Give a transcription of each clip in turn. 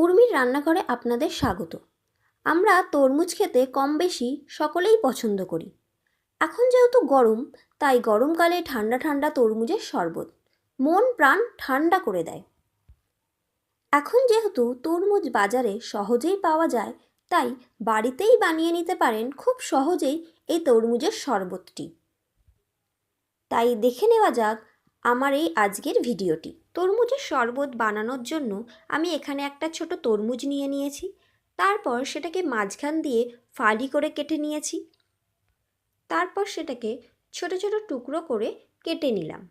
উর্মির রান্নাঘরে আপনাদের স্বাগত। আমরা তরমুজ খেতে কম বেশি সকলেই পছন্দ করি। এখন যেহেতু গরম, তাই গরমকালে ঠান্ডা ঠান্ডা তরমুজের শরবত মন প্রাণ ঠান্ডা করে দেয়। এখন যেহেতু তরমুজ বাজারে সহজেই পাওয়া যায়, তাই বাড়িতেই বানিয়ে নিতে পারেন খুব সহজেই এই তরমুজের শরবতটি। তাই দেখে নেওয়া যাক আমার এই আজকের ভিডিওটি। তরমুজের শরবত বানানোর জন্য আমি এখানে একটা ছোট তরমুজ নিয়ে নিয়েছি। তারপর সেটাকে মাঝখান দিয়ে ফালি করে কেটে নিয়েছি। তারপর সেটাকে ছোট ছোট টুকরো করে কেটে নিলাম।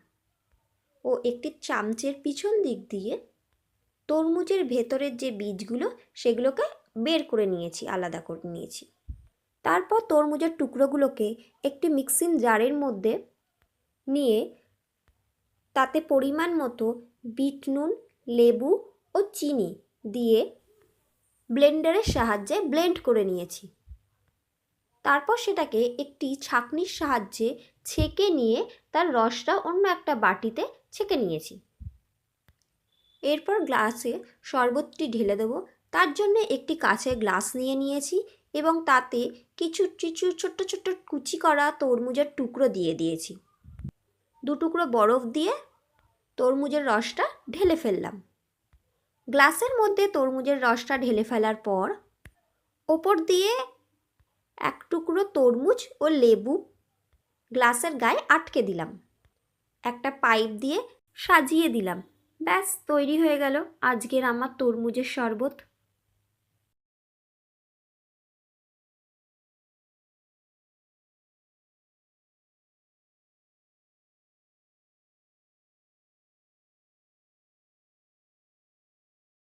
ও একটি চামচের পিছন দিক দিয়ে তরমুজের ভেতরের যে বীজগুলো, সেগুলোকে বের করে নিয়েছি, আলাদা করে নিয়েছি। তারপর তরমুজের টুকরোগুলোকে একটি মিক্সিং জারের মধ্যে নিয়ে তাতে পরিমাণ মতো বিট নুন, লেবু ও চিনি দিয়ে ব্লেন্ডারের সাহায্যে ব্লেন্ড করে নিয়েছি। তারপর সেটাকে একটি ছাঁকনির সাহায্যে ছেঁকে নিয়ে তার রসটা অন্য একটা বাটিতে ছেঁকে নিয়েছি। এরপর গ্লাসে শরবতটি ঢেলে দেবো। তার জন্য একটি কাছের গ্লাস নিয়ে নিয়েছি এবং তাতে কিছু কিছু ছোট্ট ছোট্ট কুচি করা তরমুজের টুকরো দিয়ে দিয়েছি। দু টুকরো বরফ দিয়ে তরমুজের রসটা ঢেলে ফেললাম। গ্লাসের মধ্যে তরমুজের রসটা ঢেলে ফেলার পর ওপর দিয়ে এক টুকরো তরমুজ ও লেবু গ্লাসের গায়ে আটকে দিলাম। একটা পাইপ দিয়ে সাজিয়ে দিলাম। ব্যাস, তৈরি হয়ে গেল। আজকের আমার তরমুজের শরবত।